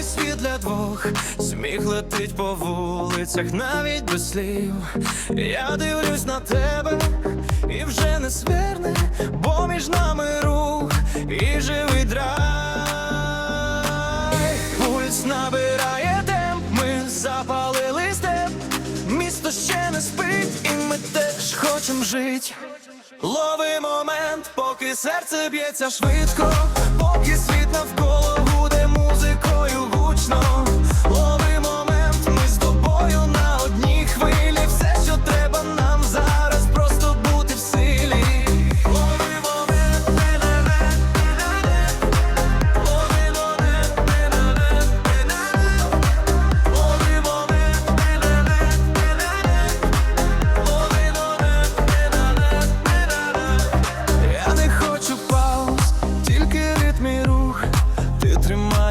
новий світ для двох, сміх летить по вулицях, навіть без слів. Я дивлюсь на тебе і вже не сверне, бо між нами рух і живий драй. Пульс набирає темп, ми запалили степ. Місто ще не спить, і ми теж хочем жить. Лови момент, поки серце б'ється швидко, поки світ навколо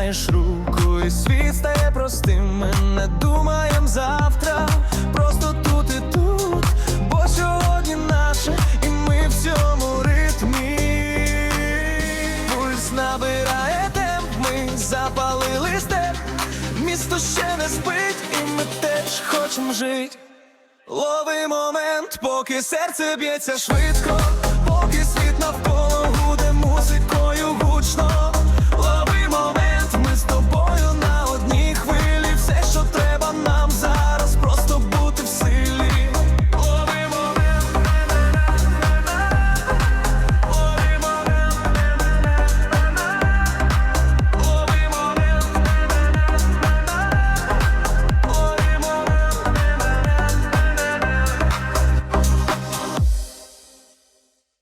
тримаєш руку, і світ стає простим. Ми не думаєм завтра, просто тут і тут, бо сьогодні наше, і ми в цьому ритмі. Пульс набирає темп, ми запалили степ. Місто ще не спить, і ми теж хочемо жить. Лови момент, поки серце б'ється швидко.